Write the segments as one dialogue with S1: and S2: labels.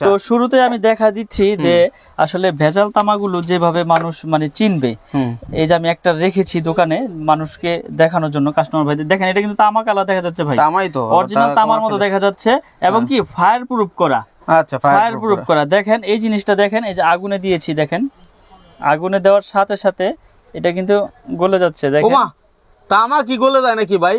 S1: তো শুরুতে আমি দেখা দিচ্ছি যে আসলে ভেজাল তামাগুলো যেভাবে মানুষ মানে চিনবে এই যে আমি একটা রেখেছি দোকানে মানুষকে দেখানোর জন্য কাস্টমার ভাইদের। দেখেন এটা কিন্তু তামা কালা দেখা যাচ্ছে ভাই।
S2: তামাই তো
S1: অরিজিনাল তামার মতো দেখা যাচ্ছে এবং কি ফায়ার প্রুফ করা।
S2: আচ্ছা
S1: ফায়ার প্রুফ করা। দেখেন এই জিনিসটা দেখেন এই যে আগুনে দিয়েছি দেখেন। আগুনে দেওয়ার সাথে সাথে এটা কিন্তু গলে যাচ্ছে দেখেন।
S2: তামা কি গলে যায় নাকি ভাই?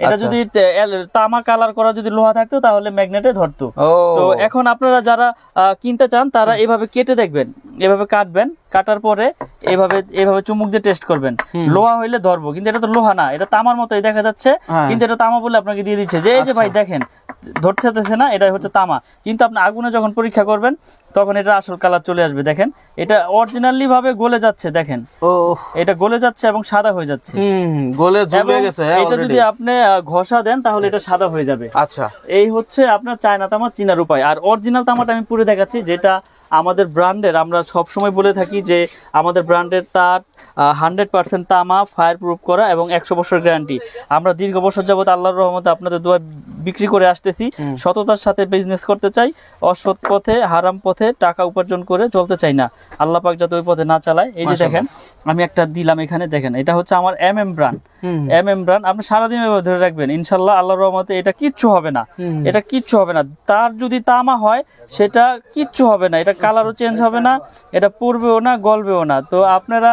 S1: এটা
S2: আচ্ছা।
S1: যদি তামা কালার করা যদি লোহা থাকতো তাহলে ম্যাগনেটে ধরতো। তো এখন আপনারা যারা কিনতে চান তারা এভাবে কেটে দেখবেন এভাবে কাটবেন কাটার পরে এভাবে এভাবে চুমুক দিয়ে টেস্ট করবেন। লোহা হইলে ধরবো কিন্তু এটা তো লোহা না এটা তামার মতোই দেখা যাচ্ছে
S2: হ্যাঁ।
S1: কিন্তু এটা তামা বলে আপনাকে দিয়ে দিচ্ছে। যে এই যে ভাই দেখেন ধরতে চাইতেছে না এটা হচ্ছে তামা। কিন্তু আপনি আগুনে যখন পরীক্ষা করবেন তখন এটা আসল কালার চলে আসবে দেখেন। এটা অরিজিনালি ভাবে গলে যাচ্ছে দেখেন।
S2: ও
S1: এটা গলে যাচ্ছে এবং সাদা হয়ে যাচ্ছে।
S2: হুম গলে
S1: এবং
S2: গেছে হ্যাঁ
S1: এটা যদি আপনি ঘষা দেন তাহলে এটা সাদা হয়ে যাবে।
S2: আচ্ছা।
S1: এই হচ্ছে আপনার চায়না তামা চিনার উপায়। আর অরিজিনাল তামাটা আমি পুরো দেখাচ্ছি যেটা আমাদের ব্র্যান্ডের আমরা সব সময় বলে থাকি যে আমাদের ব্র্যান্ডের তার হান্ড্রেড পার্সেন্ট তামা ফায়ার প্রুফ করা এবং একশো বছর গ্যারান্টি আমরা দীর্ঘ বছর যাবত আল্লাহর রহমতে আপনাদের দোয়া বিক্রি করে আসতেছি। সততার সাথে বিজনেস করতে চাই অসৎ পথে হারাম পথে টাকা উপার্জন করে চলতে চাই না। আল্লাহ পাক যাতে ওই পথে না চালায়। এই যে দেখেন আমি একটা দিলাম এখানে দেখেন এটা হচ্ছে আমার M M brand M M brand আপনি সারাদিন এভাবে ধরে রাখবেন ইনশাল্লাহ আল্লাহ রহমতে এটা কিচ্ছু হবে না। এটা কিচ্ছু হবে না। তার যদি তামা হয় সেটা কিচ্ছু হবে না। এটা কালারও চেঞ্জ হবে না এটা পড়বেও না গলবেও না। তো আপনারা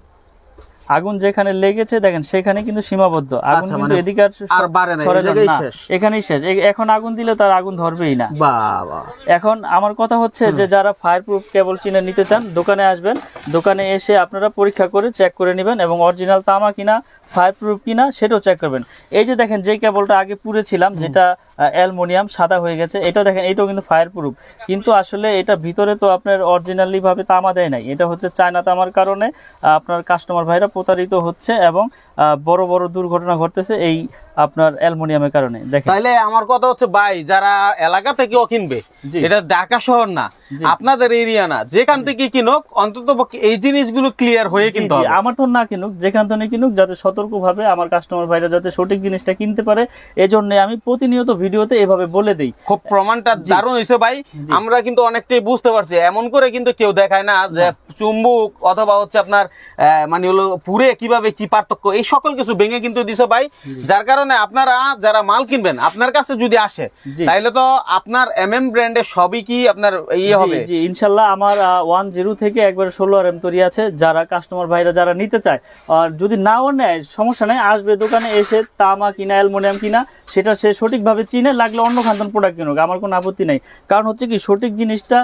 S1: আগুন যেখানে লেগেছে দেখেন সেখানে কিন্তু সীমাবদ্ধ। আগুন
S2: আচ্ছা,
S1: কিন্তু
S2: মানে
S1: এদিকে আর
S2: বাড়ে না।
S1: এখানেই শেষ। এখন আগুন দিলে তার আগুন ধরবেই না। এখন আমার কথা হচ্ছে যে যারা ফায়ার প্রুফ কেবল চিনে নিতে চান দোকানে আসবেন। দোকানে এসে আপনারা পরীক্ষা করে চেক করে নেবেন এবং অরিজিনাল তামা কিনা ফায়ার প্রুফ কিনা সেটাও চেক করবেন। এই যে দেখেন যে কেবলটা আগে পুড়েছিলাম যেটা অ্যালমোনিয়াম সাদা হয়ে গেছে এটা দেখেন এটাও কিন্তু ফায়ার প্রুফ কিন্তু আসলে এটা ভিতরে তো আপনার অরিজিনালি ভাবে তামা দেয় নাই। এটা হচ্ছে চায়না তামার কারণে আপনার কাস্টমার ভাইরা প্রতারিত হচ্ছে এবং বড় বড় দুর্ঘটনা ঘটতেছে। এই আপনার অ্যালমোনিয়ামের কারণে। দেখেন।
S2: তাইলে আমার কথা হচ্ছে ভাই যারা এলাকা থেকেও কিনবে এটা ঢাকা শহর না আপনাদের এরিয়া না যেখান থেকে কিনুক অন্তত এই জিনিসগুলো ক্লিয়ার হয়ে কিনতে হবে।
S1: আমার তো না কিনুক যেখান থেকে কিনুক যাতে সতর্কভাবে আমার কাস্টমার ভাইরা যাতে সঠিক জিনিসটা কিনতে পারে। এজন্য আমি প্রতিনিয়ত ভিডিওতে এভাবে বলে দেই।
S2: খুব প্রমাণটা দারুণ হয়েছে ভাই। আমরা কিন্তু অনেকটাই বুঝতে পারছি এমন করে কিন্তু কেউ দেখায় না যে চুম্বুক অথবা হচ্ছে আপনার মানে হলো পুরে কীভাবে কি পার্থক্য এই সকল কিছু ভেঙে কিন্তু দিছে ভাই। যার কারণে আপনারা যারা মাল কিনবেন আপনার কাছে যদি আসে
S1: জি।
S2: তাইলে তো আপনার এম এম ব্র্যান্ডের সবই কি আপনার ইয়ে হবে?
S1: জি, ইনশাল্লাহ আমার ওয়ান জিরো থেকে একবার ষোলো আর এম তৈরি আছে। যারা কাস্টমার ভাইরা যারা নিতে চায় আর যদি নাও নেয় সমস্যা নেই আসবে দোকানে এসে তামা কিনা অ্যালমোনিয়াম কিনা সেটা সে সঠিকভাবে চিনে লাগলে অন্য খান্তন প্রোডাক্ট কিনুক আমার কোনো আপত্তি নেই। কারণ হচ্ছে কি সঠিক জিনিসটা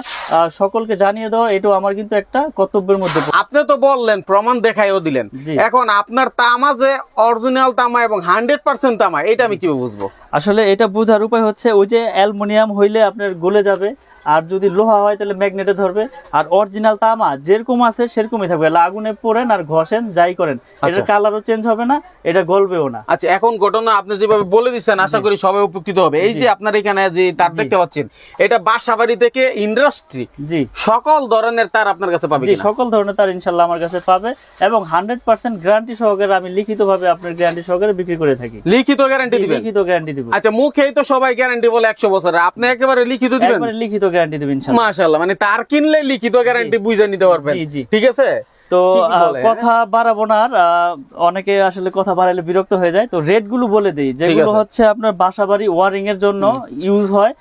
S1: সকলকে জানিয়ে দেওয়া এটাও আমার কিন্তু একটা কর্তব্যের মধ্যে
S2: আপনি তো বললেন প্রমাণ দেখাইও দিলেন। এখন আপনার তামা যে অরিজিনাল তামা এবং হান্ড্রেড পার্সেন্ট এটা আমি কীভাবে বুঝব?
S1: আসলে এটা বোঝার উপায় হচ্ছে ওই যে অ্যালমোনিয়াম হইলে আপনার গলে যাবে আর যদি লোহা হয় তাহলে ম্যাগনেটে ধরবে। আর অরিজিনাল তামা যেরকম আছে সেরকমই থাকবে। আগুনে পোড়েন আর ঘষেন যাই করেন।
S2: আচ্ছা।
S1: কালারও চেঞ্জ হবে না এটা গলবেও না।
S2: আচ্ছা এখন ঘটনা আপনি যেভাবে বলে দিচ্ছেন আশা করি সবাই উপকৃত হবে। এই যে আপনার এখানে যে তার দেখতে পাচ্ছেন এটা বাসাবাড়ি থেকে ইন্ডাস্ট্রি
S1: জি।
S2: সকল ধরনের তার আপনার কাছে পাবে
S1: জি সকল ধরনের তার ইনশাল্লাহ আমার কাছে পাবে এবং হান্ড্রেড পার্সেন্ট গ্যারান্টি সহকারে আমি লিখিত ভাবে আপনার গ্যারান্টি সহকারে বিক্রি করে থাকি।
S2: লিখিত গ্যারান্টি দিবেন?
S1: লিখিত গ্যারান্টি দিব।
S2: আচ্ছা মুখেই তো সবাই গ্যারান্টি বলে একশো বছরের। আপনি একেবারে লিখিত দিবেন?
S1: একবারে লিখিত গ্যারান্টি দেবেন ইনশাল্লাহ
S2: মাশাআল্লাহ মানে তার কিনলে লিখিত গ্যারান্টি বুঝে নিতে পারবেন। ঠিক আছে?
S1: তো কথা বাড়াবো না অনেকে আসলে কথা বাড়াইলে বিরক্ত হয়ে যায়। তো রেটগুলো বলে দিই যেগুলো হচ্ছে আপনার বাসা বাড়ি ওয়ারিং এর জন্য ইউজ হয়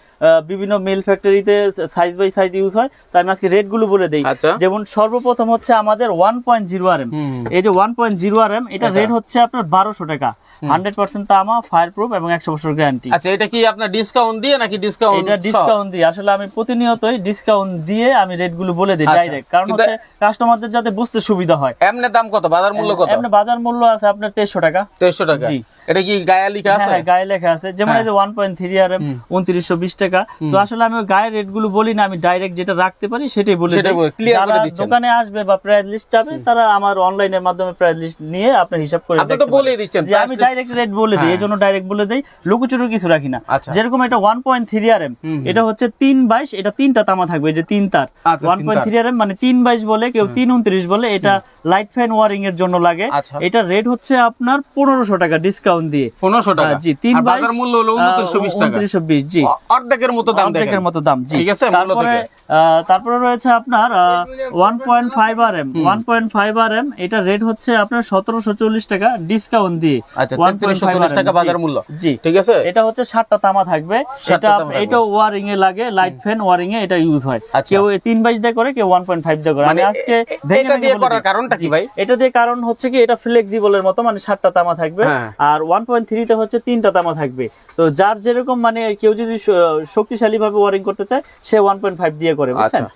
S1: বিভিন্ন মিল ফ্যাক্টরিতে সাইজ বাই সাইজ ইউজ হয় তাই আমি আজকে রেটগুলো বলে দিই।
S2: আচ্ছা।
S1: যেমন সর্বপ্রথম হচ্ছে আমাদের one point zero R M এই যে one point zero R M এটা। রেট হচ্ছে আপনার বারোশো টাকা। হান্ড্রেড পার্সেন্ট তামা ফায়ার প্রুফ এবং একশো বছর গ্যারান্টি
S2: আচ্ছা এটা কি আপনার ডিসকাউন্ট দিয়ে নাকি ডিসকাউন্ট
S1: এটা ডিসকাউন্ট দিয়ে। আসলে আমি প্রতিনিয়তই ডিসকাউন্ট দিয়ে আমি রেটগুলো বলে দিই
S2: আচ্ছা।
S1: ডাইরেক্ট কারণ
S2: কিন্তু-
S1: হচ্ছে কাস্টমারদের যাতে বুঝতে সুবিধা হয়।
S2: এমনি দাম কত? বাজার মূল্য কত?
S1: এমনি বাজার মূল্য আছে আপনার তেইশো টাকা।
S2: তেইশো টাকা।
S1: জি।
S2: এটা কি গায়ে লিখা
S1: হ্যাঁ
S2: আছে
S1: হ্যাঁ, গায়ে লেখা আছে যেমন। এই যে one point three R M উনত্রিশশো বিশ টাকা তো আসলে আমি রেটগুলো বলি না আমি ডাইরেক্ট যেটা রাখতে পারি সেটাই বলে।
S2: বলে- clear করে
S1: যারা
S2: দিচ্ছেন।
S1: দোকানে আসবে বা প্রাইস লিস্ট চাবে তারা আমার অনলাইনের মাধ্যমে প্রাইস লিস্ট নিয়ে আপনার হিসাব করে
S2: আপনি তো
S1: পারেন।
S2: দিচ্ছেন,
S1: যে আমি ডাইরেক্ট রেট বলে দিই
S2: হ্যাঁ।
S1: এই জন্য ডাইরেক্ট বলে দিই লুকুচুরু কিছু রাখি না
S2: আচ্ছা।
S1: যেরকম এটা one point three R M এটা হচ্ছে তিন বাইশ এটা তিনটা তামা থাকবে যে তিন তার
S2: আচ্ছা,
S1: one point three R M মানে তিন বাইশ বলে কেউ তিন উনত্রিশ বলে এটা লাইট ফ্যান ওয়ারিং এর জন্য লাগে
S2: আচ্ছা।
S1: এটা রেট হচ্ছে আপনার পনেরোশো টাকা ডিসকাউন্ট দিয়ে।
S2: পনেরোশো টাকা।
S1: জি তিন
S2: বাজার মূল্য হলো টাকা।
S1: জি।
S2: অর্ধেকের মতো দাম
S1: অর্ধেকের মতো দাম জি।
S2: ঠিক আছে,
S1: তারপরে তারপরে রয়েছে আপনার এটা রেট হচ্ছে আপনার সতেরোশো চল্লিশ টাকা ডিসকাউন্ট দিয়ে।
S2: আচ্ছা
S1: 1.5
S2: 3340 টাকা বাজার মূল্য।
S1: জি।
S2: ঠিক আছে?
S1: এটা হচ্ছে তামা থাকবে। এটা এটা ওয়ারিং এ লাগে লাইট ফ্যান ওয়ারিং এ এটা ইউজ হয়।
S2: আচ্ছা।
S1: কেউ বাইশ দিয়ে করে কেউ ওয়ান পয়েন্ট ফাইভ দিয়ে করে। আমি
S2: মানে
S1: আজকে
S2: এটা দিয়ে করার কারণটা কি ভাই?
S1: এটা দিয়ে কারণ হচ্ছে কি এটা ফ্লেক্সিবলের মতো মানে সাতটা তামা থাকবে।
S2: হ্যাঁ।
S1: আর ওয়ান পয়েন্ট থ্রিতে হচ্ছে তিনটা তামা থাকবে তো যার যেরকম মানে কেউ যদি শক্তিশালী ভাবে ওয়ারিং করতে চায়, সে ওয়ান পয়েন্ট ফাইভ দিয়ে করে, বুঝছেন
S2: আচ্ছা।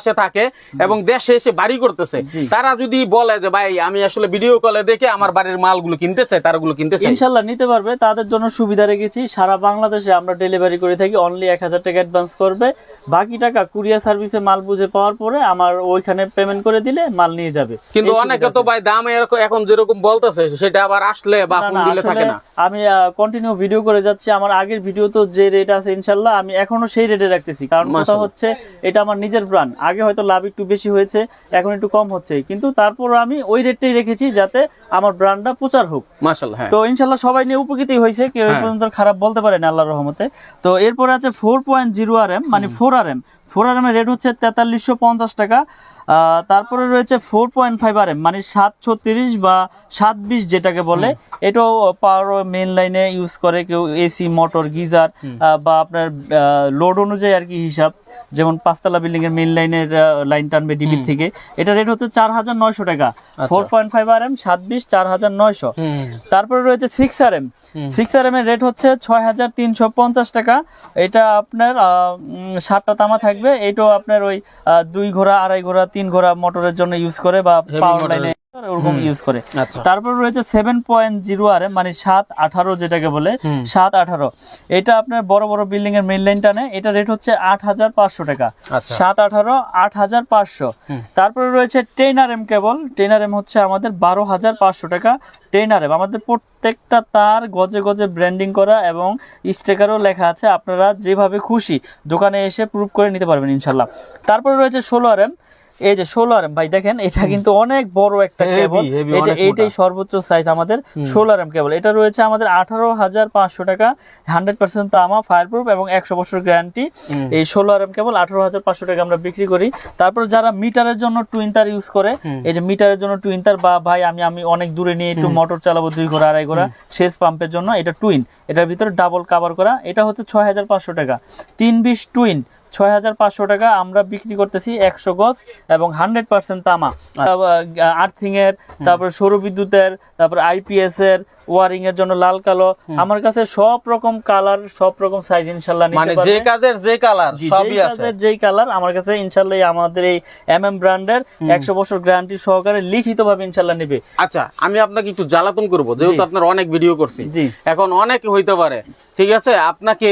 S2: থাকে এবং দেশে এসে বাড়ি করতেছে। তারা যদি বলে যে ভাই আমি আসলে ভিডিও কলে দেখে আমার বাড়ির মালগুলো কিনতে চাই তারগুলো কিনতে চাই।
S1: ইনশাল্লাহ নিতে পারবে তাদের জন্য সুবিধা রেখেছি। সারা বাংলাদেশে আমরা ডেলিভারি করে থাকি অনলি এক হাজার টাকা অ্যাডভান্স করবে। বাকি টাকা কুরিয়ার সার্ভিসে মাল বুঝে পাওয়ার পরে আমার ওইখানে পেমেন্ট করে দিলে মাল নিয়ে যাবে।
S2: কিন্তু অনেকে তো ভাই দাম এরকম এখন যেরকম বলতেছে সেটা আবার আসলে বা ফোন দিলে থাকে না।
S1: আমি কন্টিনিউ ভিডিও করে যাচ্ছি। আমার আগের ভিডিও তো যে রেট আছে ইনশাল্লাহ আমি এখনও সেই রেটে রাখতেছি। কারণ কথা হচ্ছে এটা আমার নিজের ব্র্যান্ড আগে হয়তো লাভ একটু বেশি হয়েছে এখন একটু কম হচ্ছে। কিন্তু তারপর আমি ওই রেটটাই রেখেছি যাতে আমার ব্র্যান্ডটা প্রচার হোক।
S2: হ্যাঁ।
S1: তো ইনশাল্লাহ সবাই নিয়ে উপকৃতই হয়েছে কেউ
S2: হ্যাঁ।
S1: পর্যন্ত খারাপ বলতে পারেন আল্লাহ রহমতে। তো এরপরে আছে four point zero R M মানে four R M four R M এর রেট হচ্ছে তেতাল্লিশশো পঞ্চাশ টাকা। তারপরে রয়েছে four point five R M মানে সাত ছত্রিশ বা সাত বিশ যেটাকে বলে। এটাও পাওয়ার মেন লাইনে ইউজ করে কেউ এসি মোটর গিজার বা আপনার লোড অনুযায়ী আর কি হিসাব। যেমন পাঁচতলা বিল্ডিং এর মেন লাইনের লাইন টানবে ডিবি থেকে। এটা রেট হচ্ছে চার হাজার নয়শো টাকা। Four point five R M সাত বিশ চার হাজার নয়শো। তারপরে রয়েছে six R M. Six R M এর রেট হচ্ছে ছয় হাজার তিনশো পঞ্চাশ টাকা। এটা আপনার সাতটা তামা থাকবে। এটাও আপনার ওই দুই ঘোড়া আড়াই ঘোড়া তিন ঘোড়া মোটরের জন্য ইউজ করে বা পাওয়ার লাইনে ওরকম ইউজ করে।
S2: আচ্ছা।
S1: তারপর রয়েছে সেভেন পয়েন্ট জিরো আর মানে সাত আঠারো যেটাকে বলে সাত আঠারো। এটা আপনার বড় বড় বিল্ডিং এর মেন লাইন টানে এটা রেট হচ্ছে আট হাজার পাঁচশো টাকা।
S2: আচ্ছা।
S1: সাত আঠারো আট হাজার পাঁচশো। তারপরে রয়েছে ten R M cable ten R M হচ্ছে আমাদের বারো হাজার পাঁচশো টাকা। টেন আর এম আমাদের প্রত্যেকটা তার গজে গজে ব্র্যান্ডিং করা এবং স্টিকারও লেখা আছে। আপনারা যেভাবে খুশি দোকানে এসে প্রুভ করে নিতে পারবেন ইনশাল্লাহ। তারপরে রয়েছে ষোলো আর এম এই যে ষোলো আর ভাই দেখেন এটা কিন্তু অনেক বড় একটা কেবল এটা এইটাই সর্বোচ্চ সাইজ আমাদের ষোলো আর কেবল এটা রয়েছে আমাদের আঠারো হাজার পাঁচশো টাকা হান্ড্রেড পার্সেন্ট তামা ফায়ার প্রুফ এবং একশো বছর গ্যারান্টি। এই ষোলো আর কেবল আঠারো হাজার পাঁচশো টাকা আমরা বিক্রি করি। তারপর যারা মিটারের জন্য টুইন তার ইউজ করে এই যে মিটারের জন্য টুইন তার বা ভাই আমি আমি অনেক দূরে নিয়ে একটু মোটর চালাবো দুই ঘোড়া আড়াই ঘোড়া সেচ পাম্পের জন্য এটা টুইন এটার ভিতরে ডাবল কাভার করা। এটা হচ্ছে ছয় হাজার পাঁচশো টাকা। তিন বিশ টুইন ছয় হাজার পাঁচশো টাকা আমরা বিক্রি করতেছি একশো গজ এবং হান্ড্রেড পার্সেন্ট তামা। আর্থিং এর তারপর সৌর বিদ্যুতের তারপর আইপিএস এর ওয়ারিং এর জন্য লাল কালো। আমার কাছে সব রকম কালার সব রকম সাইজ ইনশাল্লাহ
S2: মানে যে কাজের যে কালার সবই আছে।
S1: যেই কালার আমার কাছে ইনশাল্লাহ আমাদের এই এম এম ব্র্যান্ডের একশো বছর গ্যারান্টি সহকারে লিখিত ভাবে ইনশাল্লাহ নিবে।
S2: আচ্ছা আমি আপনাকে একটু জ্বালাতন করব যেহেতু আপনার অনেক ভিডিও করছি। এখন অনেক হইতে পারে ঠিক আছে? আপনাকে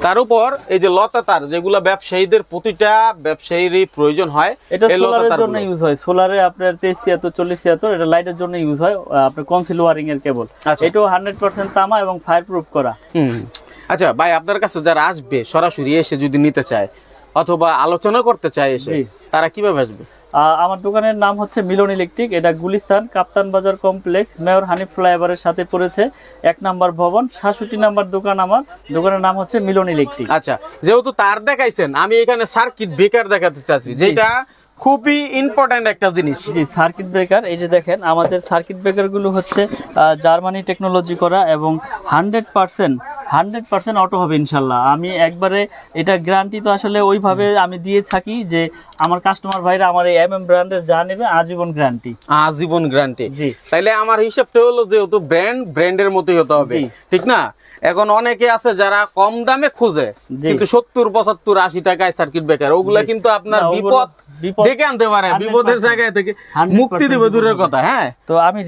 S2: তার উপর এই যে লতা তার যেগুলো ব্যবসায়ীদের প্রতিটা ব্যবসায়ীরই প্রয়োজন হয়
S1: এটা সোলারের জন্য ইউজ হয়। সোলারে আপনার তেইশ ছিয়াত্তর চল্লিশ ছিয়াত্তর এটা লাইটের জন্য ইউজ হয় আপনার কনসিল ওয়ারিং এর কেবল
S2: আচ্ছা।
S1: এটাও হান্ড্রেড পার্সেন্ট তামা এবং ফায়ার প্রুফ করা।
S2: আচ্ছা ভাই আপনার কাছে যারা আসবে সরাসরি এসে যদি নিতে চায় অথবা আলোচনা করতে চায় এসে তারা কীভাবে আসবে?
S1: আমার দোকানের নাম হচ্ছে মিলন ইলেকট্রিক এটা গুলিস্তান কাপ্তান বাজার কমপ্লেক্স মেয়র হানিফ ফ্লাইওভারের সাথে পড়েছে এক নাম্বার ভবন সাতষট্টি নাম্বার দোকান আমার দোকানের নাম হচ্ছে মিলন ইলেকট্রিক।
S2: আচ্ছা যেহেতু তার দেখাইছেন আমি এখানে সার্কিট ব্রেকার দেখাতে চাচ্ছি যেটা খুবই ইম্পর্ট্যান্ট একটা জিনিস।
S1: জি সার্কিট ব্রেকার এই যে দেখেন আমাদের সার্কিট ব্রেকারগুলো হচ্ছে জার্মানি টেকনোলজি করা এবং hundred percent hundred percent auto হবে ইনশাল্লাহ। আমি একবারে এটা গ্যারান্টি তো আসলে ওইভাবে আমি দিয়ে থাকি যে আমার কাস্টমার ভাইরা আমার এই এম এম ব্র্যান্ডের যা নেবে আজীবন গ্যারান্টি
S2: আজীবন গ্যারান্টি
S1: জি।
S2: তাইলে আমার হিসাবটা হলো যেহেতু ব্র্যান্ড ব্র্যান্ডের মতোই হতে হবে। ঠিক না? এখন অনেকে আছে যারা কম দামে খুঁজে। কিন্তু সত্তর পঁচাত্তর আশি টাকায় সার্কিট ব্রেকার ওগুলা কিন্তু আপনার বিপদ ডেকে আনতে পারে বিপদের জায়গায় থেকে মুক্তি দেবে দূরের কথা হ্যাঁ?
S1: তো আমি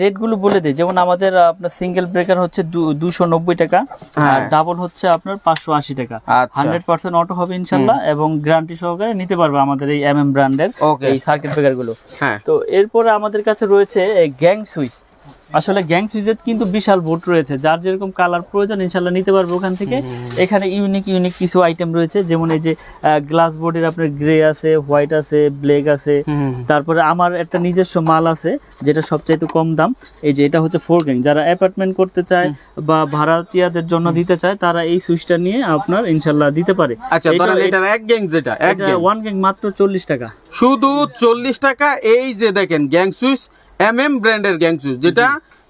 S1: বলে দিই যেমন আমাদের আপনার সিঙ্গেল ব্রেকার হচ্ছে দুশো নব্বই টাকা আর
S2: হ্যাঁ।
S1: ডাবল হচ্ছে আপনার পাঁচশো আশি টাকা। হান্ড্রেড পার্সেন্ট অটো হবে ইনশাল্লাহ এবং গ্যারান্টি সহকারে নিতে পারবে আমাদের এই এম এম ব্র্যান্ডের এই সার্কিট ব্রেকারগুলো।
S2: হ্যাঁ।
S1: তো এরপরে আমাদের কাছে রয়েছে গ্যাং সুইচ আসলে গ্যাং সুইচের কিন্তু বিশাল বোট রয়েছে। যার যেরকম কালার প্রয়োজন ইনশাল্লাহ নিতে পারবে ওখান থেকে। এখানে ইউনিক ইউনিক কিছু আইটেম রয়েছে। যেমন এই যে গ্লাস বোর্ডের আপনার গ্রে আছে হোয়াইট আছে ব্ল্যাক আছে। তারপরে আমার একটা নিজস্ব মাল আছে যেটা সবচাইতে কম দাম। এই যে এটা হচ্ছে ফোর গ্যাং যারা অ্যাপার্টমেন্ট করতে চায় বা ভাড়াটিয়াদের জন্য দিতে চায় তারা এই সুইচটা নিয়ে আপনার ইনশাল্লাহ দিতে পারে।
S2: আচ্ছা
S1: এটা-
S2: ধরেন এটার এক গ্যাং যেটা এক গ্যাং
S1: ওয়ান গ্যাং মাত্র চল্লিশ টাকা।
S2: শুধু চল্লিশ টাকা এই যে দেখেন গ্যাং সুইচ এম এম ব্র্যান্ডের গ্যাং সুইচ যেটা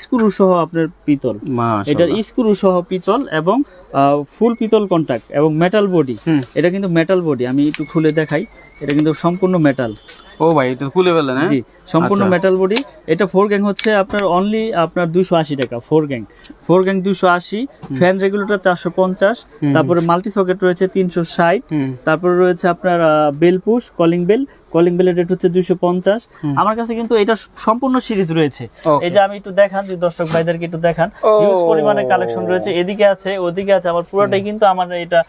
S1: স্ক্রু সহ আপনার পিতল। এটার স্ক্রু সহ পিতল এবং ফুল পিতল কন্টাক্ট এবং মেটাল বডি এটা কিন্তু মেটাল বডি আমি একটু খুলে দেখাই। এটা কিন্তু সম্পূর্ণ মেটাল
S2: ও ভাই এটা খুলে ফেলেন হ্যাঁ?
S1: জি সম্পূর্ণ
S2: আচ্ছা।
S1: মেটাল বডি এটা ফোর গ্যাং হচ্ছে আপনার অনলি আপনার দুশো আশি টাকা ফোর গ্যাং ফোর গ্যাং দুশো আশি ফ্যান রেগুলেটর চারশো পঞ্চাশ তারপরে মাল্টি সকেট রয়েছে তিনশো ষাট। তারপরে রয়েছে আপনার bell push calling bell calling বেলের রেট হচ্ছে দুশো পঞ্চাশ। আমার কাছে কিন্তু এটা সম্পূর্ণ সিরিজ রয়েছে। এই যে আমি একটু দেখান যে দর্শক ভাইদেরকে একটু দেখান। হিউজ পরিমাণে কালেকশন রয়েছে। এদিকে আছে ওদিকে আছে আমার পুরোটাই কিন্তু আমার এটা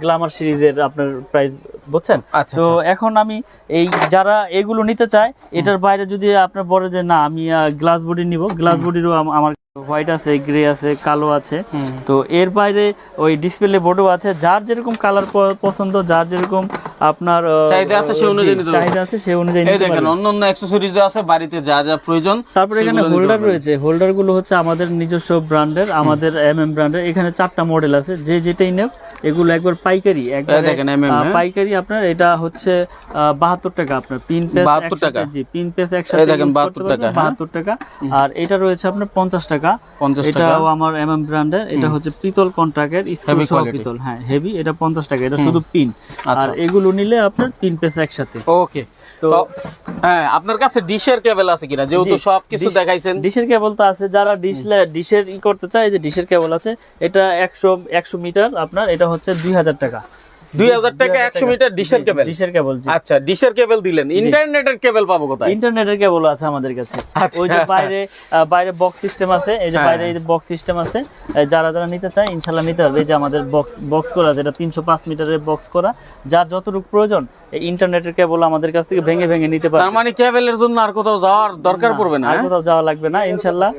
S1: গ্লামার সিরিজের আপনার প্রাইস বুঝছেন?
S2: আচ্ছা,
S1: তো
S2: আচ্ছা।
S1: এখন আমি এই যারা এগুলো নিতে চায় এটার বাইরে যদি আপনার বলে যে না আমি গ্লাস বডি নিব গ্লাস বডিরও আমার হোয়াইট আছে গ্রে আছে কালো আছে। তো এর বাইরে ওই ডিসপ্লে বোর্ডও আছে। যার যেরকম কালার পছন্দ যার যেরকম আপনার
S2: চাহিদা আছে অনুযায়ী
S1: চাহিদা আছে অনুযায়ী
S2: এই
S1: নিতে
S2: দেখেন অন্য অন্য অ্যাক্সেসরিজ আছে বাড়িতে যা যা প্রয়োজন
S1: তারপরে এখানে হোল্ডার রয়েছে। হোল্ডারগুলো হচ্ছে আমাদের নিজস্ব ব্র্যান্ডের আমাদের এম এম ব্র্যান্ডের এখানে চারটা মডেল আছে। যে যেটাই নেব এগুলো একবার পাইকারি একবার
S2: দেখেন, MM, হ্যাঁ?
S1: পাইকারি আপনার এটা হচ্ছে বাহাত্তর টাকা আপনার। পিন পেস
S2: 72 টাকা?
S1: জি পিন পেস একসাথে
S2: দেখেন, 72 টাকা, হ্যাঁ?
S1: 72 টাকা। আর এটা রয়েছে আপনার পঞ্চাশ টাকা।
S2: 50 টাকা।
S1: এটাও আমার এম এম ব্র্যান্ডের এটা হচ্ছে পিতল কন্ট্রাক্টের পিতল। হ্যাঁ হেভি এটা পঞ্চাশ টাকা। এটা শুধু পিন আর
S2: আচ্ছা।
S1: এগুলো নিলে আপনার তিন পিস একসাথে।
S2: ওকে
S1: তো-
S2: হ্যাঁ আপনার কাছে ডিশের কেবল আছে কিনা? যেহেতু সব কিছু দেখাইছেন।
S1: ডিশের কেবল তো আছে। যারা ডিশ ডিশের ই করতে চায় যে ডিশের কেবল আছে এটা একশো একশো মিটার আপনার এটা হচ্ছে দুই হাজার টাকা।
S2: দুই হাজার টাকা একশো মিটার ডিশের কেবল।
S1: ডিশের কেবল
S2: আচ্ছা ডিশের কেবল দিলেন। ইন্টারনেটের কেবল পাবো কোথায়?
S1: ইন্টারনেটের কেবল আছে আমাদের কাছে।
S2: আচ্ছা।
S1: ওই যে বাইরে বাইরে বক্স সিস্টেম আছে। এই যে
S2: হ্যাঁ।
S1: বাইরে এই যে বক্স সিস্টেম আছে যারা যারা নিতে চায় ইনশাল্লাহ নিতে হবে এই যে আমাদের বক্স বক্স করা যেটা তিনশো পাঁচ মিটারের বক্স করা। যার যতটুকু প্রয়োজন এই ইন্টারনেটের কেবল আমাদের কাছ থেকে ভেঙে ভেঙে নিতে
S2: তার
S1: পারবে
S2: মানে কেবলের জন্য আর কোথাও যাওয়ার দরকার পড়বে না
S1: আর
S2: হ্যাঁ?
S1: কোথাও যাওয়া লাগবে না ইনশাল্লাহ।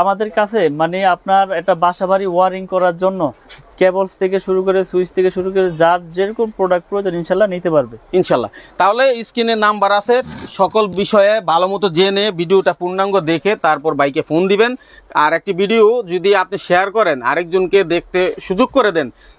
S1: আমাদের কাছে মানে আপনার একটা বাসা বাড়ি ওয়ারিং করার জন্য কেবলস থেকে শুরু করে সুইচ থেকে শুরু করে যার যেরকম প্রোডাক্ট প্রয়োজন ইনশাল্লাহ নিতে পারবে।
S2: ইনশাল্লাহ। তাহলে স্ক্রিনে নাম্বার আছে সকল বিষয়ে ভালো মতো জেনে ভিডিওটা পূর্ণাঙ্গ দেখে তারপর বাইকে ফোন দিবেন। আর একটি ভিডিও যদি আপনি শেয়ার করেন আরেকজনকে দেখতে সুযোগ করে দেন